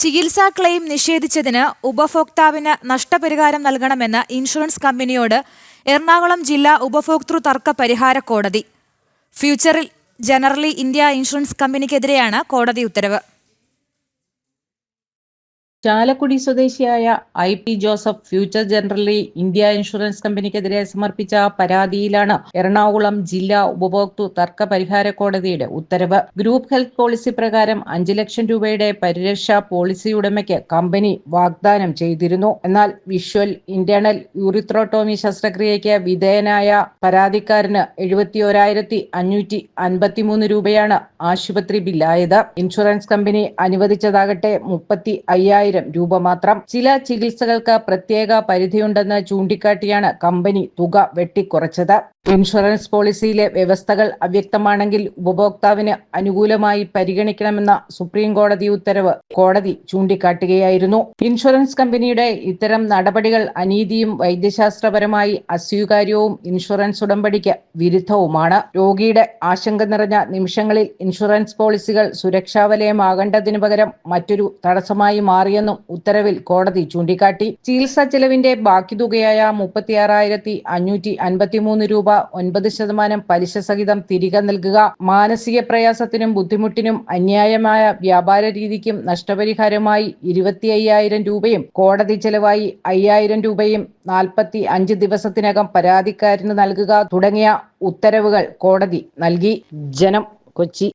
ചികിത്സാ ക്ലെയിം നിഷേധിച്ചതിന് ഉപഭോക്താവിന് നഷ്ടപരിഹാരം നൽകണമെന്ന് ഇൻഷുറൻസ് കമ്പനിയോട് എറണാകുളം ജില്ലാ ഉപഭോക്തൃ തർക്ക പരിഹാര കോടതി. ഫ്യൂച്ചറിൽ ജനറലി ഇന്ത്യ ഇൻഷുറൻസ് കമ്പനിക്കെതിരെയാണ് കോടതി ഉത്തരവ്. ചാലക്കുടി സ്വദേശിയായ I P Joseph Future Generali India insurance കമ്പനിക്കെതിരെ സമർപ്പിച്ച പരാതിയിലാണ് എറണാകുളം ജില്ലാ ഉപഭോക്തൃ തർക്ക പരിഹാര കോടതിയുടെ ഉത്തരവ്. ഗ്രൂപ്പ് ഹെൽത്ത് പോളിസി പ്രകാരം അഞ്ച് ലക്ഷം രൂപയുടെ പരിരക്ഷാ പോളിസി ഉടമയ്ക്ക് കമ്പനി വാഗ്ദാനം ചെയ്തിരുന്നു. എന്നാൽ വിഷ്വൽ ഇന്റേണൽ യൂറിത്രോട്ടോമി ശസ്ത്രക്രിയയ്ക്ക് വിധേയനായ പരാതിക്കാരന് എഴുപത്തിയോരായിരത്തി അഞ്ഞൂറ്റി അൻപത്തിമൂന്ന് രൂപയാണ് ആശുപത്രി ബില്ലായത്. ഇൻഷുറൻസ് കമ്പനി അനുവദിച്ചതാകട്ടെ മുപ്പത്തി അയ്യായിരം രൂപ മാത്രം. ചില ചികിത്സകൾക്ക് പ്രത്യേക പരിധിയുണ്ടെന്ന് ചൂണ്ടിക്കാട്ടിയാണ് കമ്പനി തുക വെട്ടിക്കുറച്ചത്. ഇൻഷുറൻസ് പോളിസിയിലെ വ്യവസ്ഥകൾ അവ്യക്തമാണെങ്കിൽ ഉപഭോക്താവിന് അനുകൂലമായി പരിഗണിക്കണമെന്ന സുപ്രീം കോടതി ഉത്തരവ് കോടതി ചൂണ്ടിക്കാട്ടുകയായിരുന്നു. ഇൻഷുറൻസ് കമ്പനിയുടെ ഇത്തരം നടപടികൾ അനീതിയും വൈദ്യശാസ്ത്രപരമായി അസ്വീകാര്യവും ഇൻഷുറൻസ് ഉടമ്പടിക്ക് വിരുദ്ധവുമാണ്. രോഗിയുടെ ആശങ്ക നിറഞ്ഞ നിമിഷങ്ങളിൽ ഇൻഷുറൻസ് പോളിസികൾ സുരക്ഷാവലയമാകേണ്ടതിനു പകരം മറ്റൊരു തടസ്സമായി മാറിയെന്നും ഉത്തരവിൽ കോടതി ചൂണ്ടിക്കാട്ടി. ചികിത്സാ ചെലവിന്റെ ബാക്കി തുകയായ മുപ്പത്തിയാറായിരത്തി അഞ്ഞൂറ്റി അൻപത്തിമൂന്ന് രൂപ ഒൻപത് ശതമാനം പലിശ സഹിതം തിരികെ നൽകുക. മാനസിക പ്രയാസത്തിനും ബുദ്ധിമുട്ടിനും അന്യായമായ വ്യാപാര രീതിക്കും നഷ്ടപരിഹാരമായി ഇരുപത്തി അയ്യായിരം രൂപയും കോടതി ചെലവായി അയ്യായിരം രൂപയും നാൽപ്പത്തി അഞ്ച് ദിവസത്തിനകം പരാതിക്കാരന് നൽകുക തുടങ്ങിയ ഉത്തരവുകൾ കോടതി നൽകി. ജനം കൊച്ചി.